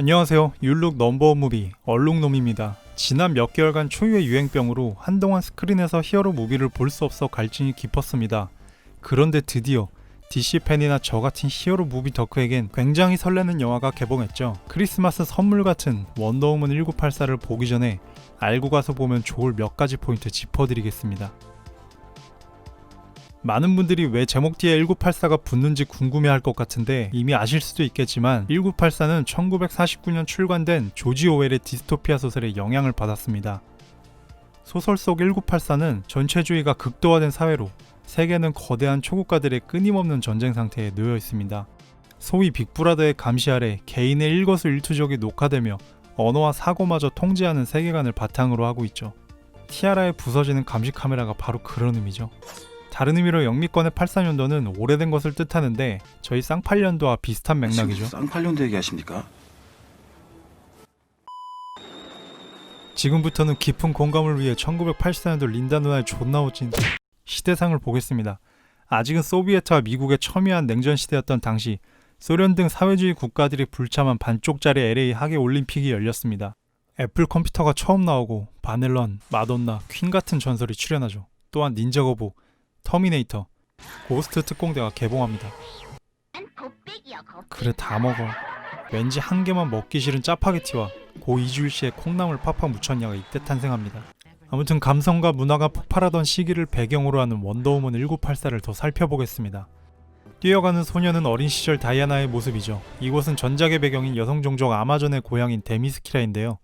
안녕하세요. 율룩 넘버원 무비 얼룩놈입니다. 지난 몇 개월간 초유의 유행병으로 한동안 스크린에서 히어로 무비를 볼 수 없어 갈증이 깊었습니다. 그런데 드디어 DC 팬이나 저 같은 히어로 무비 덕후에겐 굉장히 설레는 영화가 개봉했죠. 크리스마스 선물 같은 원더우먼 1984를 보기 전에 알고 가서 보면 좋을 몇 가지 포인트 짚어드리겠습니다. 많은 분들이 왜 제목 뒤에 1984가 붙는지 궁금해할 것 같은데 이미 아실 수도 있겠지만 1984는 1949년 출간된 조지 오웰의 디스토피아 소설에 영향을 받았습니다. 소설 속 1984는 전체주의가 극도화된 사회로 세계는 거대한 초국가들의 끊임없는 전쟁 상태에 놓여 있습니다. 소위 빅브라더의 감시 아래 개인의 일거수일투족이 녹화되며 언어와 사고마저 통제하는 세계관을 바탕으로 하고 있죠. 티아라에 부서지는 감시 카메라가 바로 그런 의미죠. 다른 의미로 영미권의 84년도는 오래된 것을 뜻하는데 저희 쌍팔년도와 비슷한 맥락이죠. 쌍팔년도 얘기하십니까? 지금부터는 깊은 공감을 위해 1984년도 린다 누나의 존나 멋진 시대상을 보겠습니다. 아직은 소비에트와 미국의 첨예한 냉전 시대였던 당시 소련 등 사회주의 국가들이 불참한 반쪽짜리 LA 하계 올림픽이 열렸습니다. 애플 컴퓨터가 처음 나오고 바넬런, 마돈나, 퀸 같은 전설이 출연하죠. 또한 닌자 거부, 터미네이터, 고스트 특공대가 개봉합니다. 그래 다 먹어. 왠지 한 개만 먹기 싫은 짜파게티와 고 이주일 씨의 콩나물 팍팍 묻혔냐가 이때 탄생합니다. 아무튼 감성과 문화가 폭발하던 시기를 배경으로 하는 원더우먼 1984를 더 살펴보겠습니다. 뛰어가는 소녀는 어린 시절 다이아나의 모습이죠. 이곳은 전작의 배경인 여성 종족 아마존의 고향인 데미스키라인데요.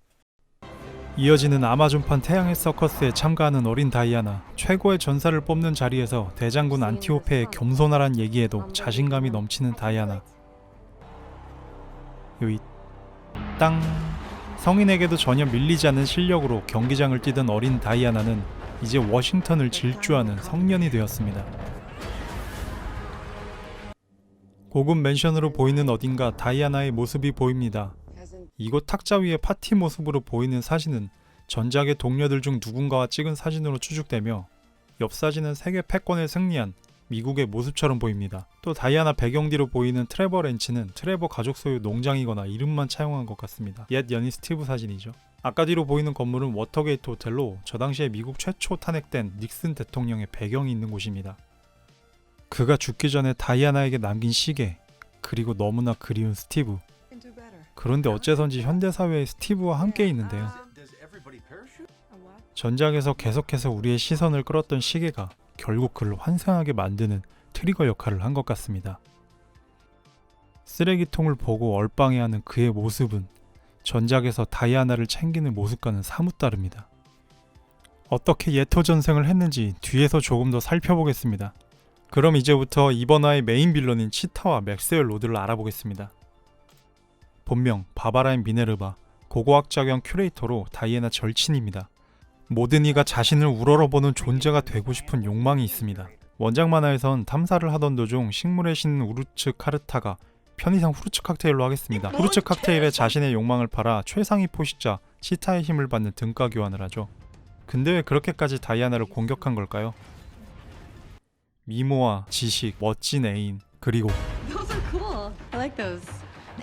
이어지는 아마존판 태양의 서커스에 참가하는 어린 다이아나 최고의 전사를 뽑는 자리에서 대장군 안티오페의 겸손하란 얘기에도 자신감이 넘치는 다이아나 요이 땅 성인에게도 전혀 밀리지 않는 실력으로 경기장을 뛰던 어린 다이아나는 이제 워싱턴을 질주하는 성년이 되었습니다. 고급 맨션으로 보이는 어딘가 다이아나의 모습이 보입니다. 이곳 탁자 위에 파티 모습으로 보이는 사진은 전작의 동료들 중 누군가와 찍은 사진으로 추측되며 옆 사진은 세계 패권에 승리한 미국의 모습처럼 보입니다. 또 다이아나 배경 뒤로 보이는 트레버 렌치는 트레버 가족 소유 농장이거나 이름만 차용한 것 같습니다. 옛 연인 스티브 사진이죠. 아까 뒤로 보이는 건물은 워터게이트 호텔로 저 당시에 미국 최초 탄핵된 닉슨 대통령의 배경이 있는 곳입니다. 그가 죽기 전에 다이아나에게 남긴 시계 그리고 너무나 그리운 스티브 그런데 어째선지 현대사회에 스티브와 함께 있는데요. 전작에서 계속해서 우리의 시선을 끌었던 시계가 결국 그를 환상하게 만드는 트리거 역할을 한 것 같습니다. 쓰레기통을 보고 얼빵해하는 그의 모습은 전작에서 다이아나를 챙기는 모습과는 사뭇 다릅니다. 어떻게 예토 전생을 했는지 뒤에서 조금 더 살펴보겠습니다. 그럼 이제부터 이번 화의 메인 빌런인 치타와 맥스웰 로드를 알아보겠습니다. 본명 바바라인 미네르바, 고고학자 겸 큐레이터로 다이애나 절친입니다. 모든 이가 자신을 우러러보는 존재가 되고 싶은 욕망이 있습니다. 원작 만화에선 탐사를 하던 도중 식물의 신 우르츠 카르타가 편의상 후르츠 칵테일로 하겠습니다. 후르츠 칵테일에 자신의 욕망을 팔아 최상위 포식자 치타의 힘을 받는 등가 교환을 하죠. 근데 왜 그렇게까지 다이아나를 공격한 걸까요? 미모와 지식, 멋진 애인, 그리고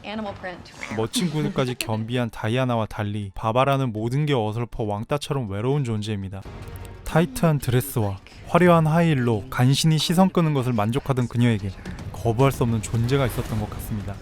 Animal print. 멋진 군우까지 겸비한 다이아나와 달리 바바라는 모든 게 어설퍼 왕따처럼 외로운 존재입니다. 타이트한 드레스와 화려한 하이힐로 간신히 시선 끄는 것을 만족하던 그녀에게 거부할 수 없는 존재가 있었던 것 같습니다.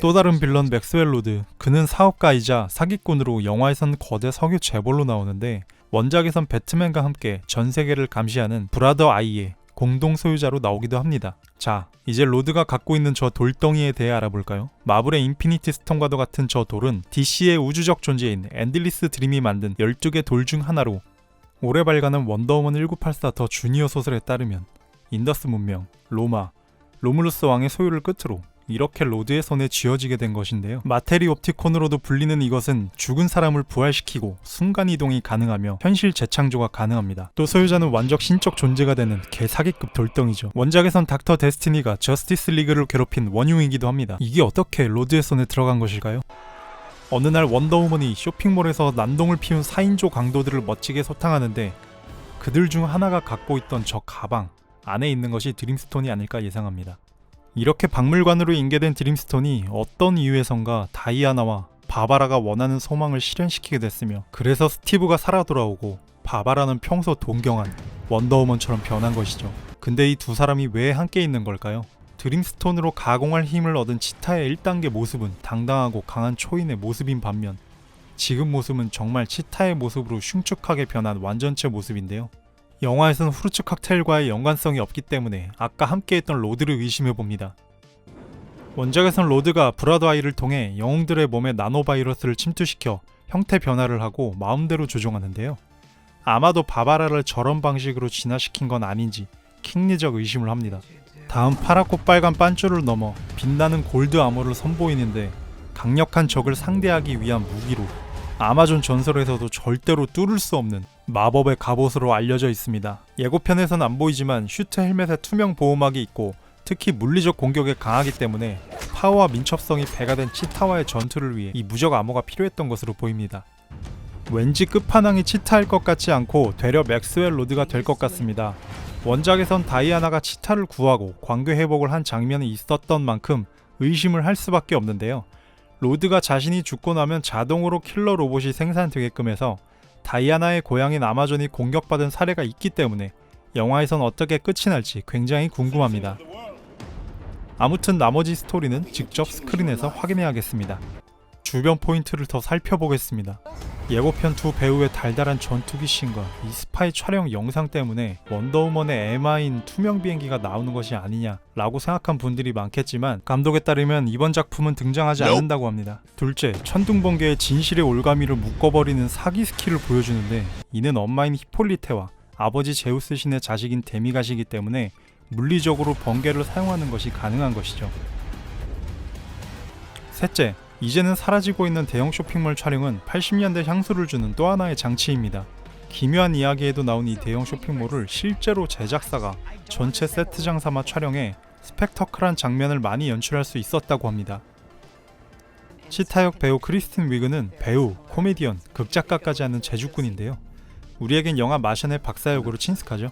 또 다른 빌런 맥스웰 로드 그는 사업가이자 사기꾼으로 영화에선 거대 석유 재벌로 나오는데 원작에선 배트맨과 함께 전 세계를 감시하는 브라더 아이의 공동 소유자로 나오기도 합니다. 자, 이제 로드가 갖고 있는 저 돌덩이에 대해 알아볼까요? 마블의 인피니티 스톤과도 같은 저 돌은 DC의 우주적 존재인 앤들리스 드림이 만든 12개 돌 중 하나로 올해 발간한 원더우먼 1984 더 주니어 소설에 따르면 인더스 문명, 로마, 로물루스 왕의 소유를 끝으로 이렇게 로드의 손에 쥐어지게 된 것인데요. 마테리 옵티콘으로도 불리는 이것은 죽은 사람을 부활시키고 순간 이동이 가능하며 현실 재창조가 가능합니다. 또 소유자는 완적 신적 존재가 되는 개사기급 돌덩이죠. 원작에선 닥터 데스티니가 저스티스 리그를 괴롭힌 원흉이기도 합니다. 이게 어떻게 로드의 손에 들어간 것일까요? 어느 날 원더우먼이 쇼핑몰에서 난동을 피운 4인조 강도들을 멋지게 소탕하는데 그들 중 하나가 갖고 있던 저 가방 안에 있는 것이 드림스톤이 아닐까 예상합니다. 이렇게 박물관으로 인계된 드림스톤이 어떤 이유에선가 다이아나와 바바라가 원하는 소망을 실현시키게 됐으며 그래서 스티브가 살아 돌아오고 바바라는 평소 동경한 원더우먼처럼 변한 것이죠. 근데 이 두 사람이 왜 함께 있는 걸까요? 드림스톤으로 가공할 힘을 얻은 치타의 1단계 모습은 당당하고 강한 초인의 모습인 반면 지금 모습은 정말 치타의 모습으로 흉측하게 변한 완전체 모습인데요. 영화에선 후르츠 칵테일과의 연관성이 없기 때문에 아까 함께했던 로드를 의심해 봅니다. 원작에선 로드가 브라더 아이를 통해 영웅들의 몸에 나노바이러스를 침투시켜 형태 변화를 하고 마음대로 조종하는데요. 아마도 바바라를 저런 방식으로 진화시킨 건 아닌지 킹리적 의심을 합니다. 다음 파랗고 빨간 빤줄을 넘어 빛나는 골드 아머를 선보이는데 강력한 적을 상대하기 위한 무기로 아마존 전설에서도 절대로 뚫을 수 없는 마법의 갑옷으로 알려져 있습니다. 예고편에선 안 보이지만 슈트 헬멧에 투명 보호막이 있고 특히 물리적 공격에 강하기 때문에 파워와 민첩성이 배가 된 치타와의 전투를 위해 이 무적 암호가 필요했던 것으로 보입니다. 왠지 끝판왕이 치타일 것 같지 않고 되려 맥스웰 로드가 될 것 같습니다. 원작에선 다이아나가 치타를 구하고 광교 회복을 한 장면이 있었던 만큼 의심을 할 수밖에 없는데요. 로드가 자신이 죽고 나면 자동으로 킬러 로봇이 생산되게끔 해서 다이아나의 고향인 아마존이 공격받은 사례가 있기 때문에 영화에선 어떻게 끝이 날지 굉장히 궁금합니다. 아무튼 나머지 스토리는 직접 스크린에서 확인해야겠습니다. 주변 포인트를 더 살펴보겠습니다. 예고편 두 배우의 달달한 전투기 씬과 이 스파이 촬영 영상 때문에 원더우먼의 에마인 투명 비행기가 나오는 것이 아니냐라고 생각한 분들이 많겠지만 감독에 따르면 이번 작품은 등장하지 않는다고 합니다. 둘째, 천둥번개의 진실의 올가미를 묶어버리는 사기 스킬을 보여주는데 이는 엄마인 히폴리테와 아버지 제우스 신의 자식인 데미가시기 때문에 물리적으로 번개를 사용하는 것이 가능한 것이죠. 셋째, 이제는 사라지고 있는 대형 쇼핑몰 촬영은 80년대 향수를 주는 또 하나의 장치입니다. 기묘한 이야기에도 나온 이 대형 쇼핑몰을 실제로 제작사가 전체 세트장 삼아 촬영해 스펙터클한 장면을 많이 연출할 수 있었다고 합니다. 치타역 배우 크리스틴 위그는 배우, 코미디언, 극작가까지 하는 제주꾼인데요. 우리에겐 영화 마션의 박사 역으로 친숙하죠.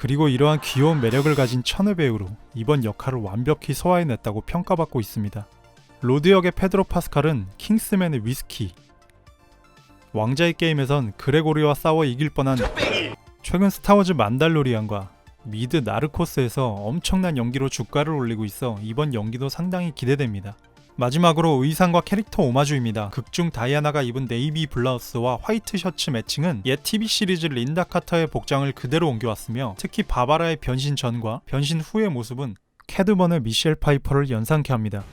그리고 이러한 귀여운 매력을 가진 천의 배우로 이번 역할을 완벽히 소화해냈다고 평가받고 있습니다. 로드 역의 페드로 파스칼은 킹스맨의 위스키, 왕자의 게임에선 그레고리와 싸워 이길 뻔한 최근 스타워즈 만달로리안과 미드 나르코스에서 엄청난 연기로 주가를 올리고 있어 이번 연기도 상당히 기대됩니다. 마지막으로 의상과 캐릭터 오마주입니다. 극중 다이아나가 입은 네이비 블라우스와 화이트 셔츠 매칭은 옛 TV 시리즈 린다 카터의 복장을 그대로 옮겨왔으며 특히 바바라의 변신 전과 변신 후의 모습은 캐드번의 미셸 파이퍼를 연상케 합니다.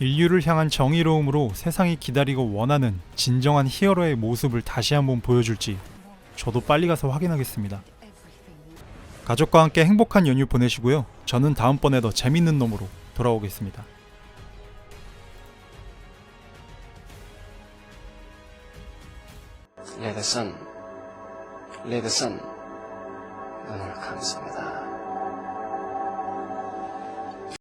인류를 향한 정의로움으로 세상이 기다리고 원하는 진정한 히어로의 모습을 다시 한번 보여줄지 저도 빨리 가서 확인하겠습니다. 가족과 함께 행복한 연휴 보내시고요. 저는 다음번에 더 재밌는 놈으로 돌아오겠습니다. 레드선, 레드선, 눈을 감습니다.